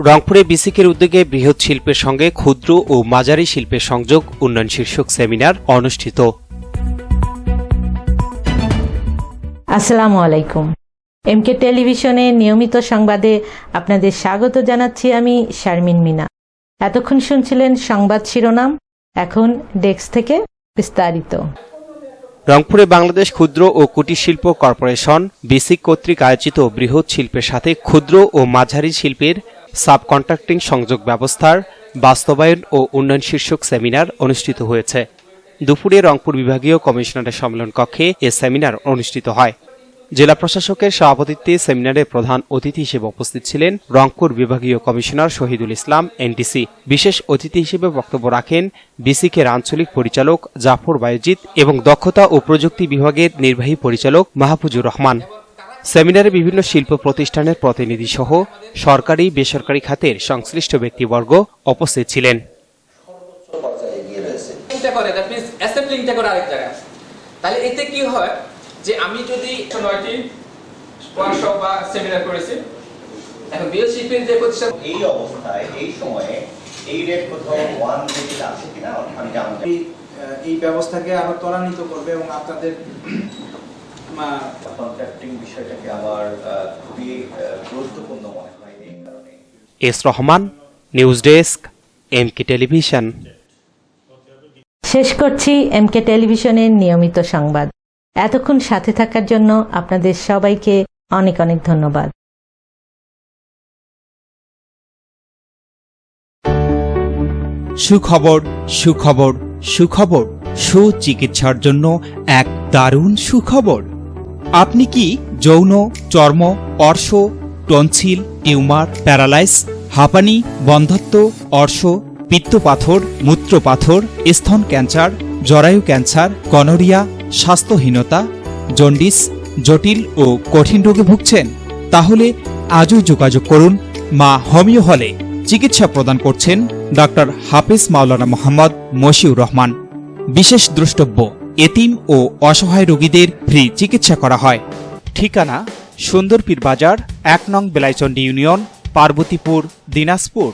রংপুরে বিসিকের উদ্যোগে বৃহৎ শিল্পের সঙ্গে ক্ষুদ্র ও মাঝারি শিল্পের সংযোগ উন্নয়ন শীর্ষক সেমিনার অনুষ্ঠিত। আসসালামু আলাইকুম। এমকে টেলিভিশনে নিয়মিত সংবাদে আপনাদের স্বাগত জানাচ্ছি আমি শারমিন মিনা। এতক্ষণ শুনছিলেন সংবাদ শিরোনাম এখন ডেস্ক থেকে বিস্তারিত। রংপুরে বাংলাদেশ ক্ষুদ্র ও কুটির শিল্প কর্পোরেশন বিসিক কর্তৃক আয়োজিত বৃহৎ শিল্পের সাথে ক্ষুদ্র ও মাঝারি শিল্পের সাবকন্ট্রাক্টিং সংযোগ ব্যবস্থার বাস্তবায়ন ও উন্নয়ন শীর্ষক সেমিনার অনুষ্ঠিত হয়েছে। দুপুরে রংপুর বিভাগীয় কমিশনারের সম্মেলন কক্ষে এ সেমিনার অনুষ্ঠিত হয়। জেলা প্রশাসকের সভাপতিত্বে সেমিনারে প্রধান অতিথি হিসেবে উপস্থিত ছিলেন রংপুর বিভাগীয় কমিশনার শহীদুল ইসলাম এনডিসি বিশেষ অতিথি হিসেবে বক্তব্য রাখেন বিসিকের আঞ্চলিক পরিচালক জাফর বায়জিৎ এবং দক্ষতা ও প্রযুক্তি বিভাগের নির্বাহী পরিচালক মাহফুজুর রহমান। সেমিনারে বিভিন্ন শিল্প প্রতিষ্ঠানের প্রতিনিধি সহ সরকারি বেসরকারি খাতের সংশ্লিষ্ট ব্যক্তিবর্গ উপস্থিত ছিলেন। অ্যাসেম্বলিংটা করে দ্যাট মিন্স অ্যাসেম্বলিংটা করে আরেক জায়গায় তাহলে এতে কি হয় যে আমি যদি নয়টি ওয়ার্কশপ বা সেমিনার করেছি এখন শিল্পের যে প্রতিষ্ঠান এই অবস্থায় এই সময়ে এই রেট কোথাও ওয়ান আছে কিনা? আমি জানতে এই ব্যবস্থাকে আরও ত্বরান্বিত করবে এবং আপনাদের কন্ট্রাক্টিং বিষয়টাকে আমার খুবই গুরুত্বপূর্ণ মনে হয় এই কারণে। S Rahman news desk MK television. শেষ করছি এমকে টেলিভিশনের নিয়মিত সংবাদ। এতক্ষণ সাথে থাকার জন্য আপনাদের সবাইকে অনেক অনেক ধন্যবাদ। সুখবর সুখবর সুখবর সুচিকিৎসার জন্য এক দারুণ সুখবর। আপনি কি যৌন, চর্ম, অর্শ, টনসিল, টিউমার, প্যারালাইস, হাঁপানি, বন্ধত্ব, অর্শ, পিত্তপাথর, মূত্রপাথর, স্তন ক্যান্সার, জরায়ু ক্যান্সার গনোরিয়া স্বাস্থ্যহীনতা, জন্ডিস, জটিল ও কঠিন রোগে ভুগছেন? তাহলে আজই যোগাযোগ করুন মা হোমিও হলে। চিকিৎসা প্রদান করছেন ডক্টর হাফিজ মাওলানা মোহাম্মদ মশিউর রহমান। বিশেষ দ্রষ্টব্য এতিম ও অসহায় রোগীদের ফ্রি চিকিৎসা করা হয়। ঠিকানা, সুন্দরপীর বাজার, এক নং বেলাইচন্ডী ইউনিয়ন, পার্বতীপুর, দিনাজপুর।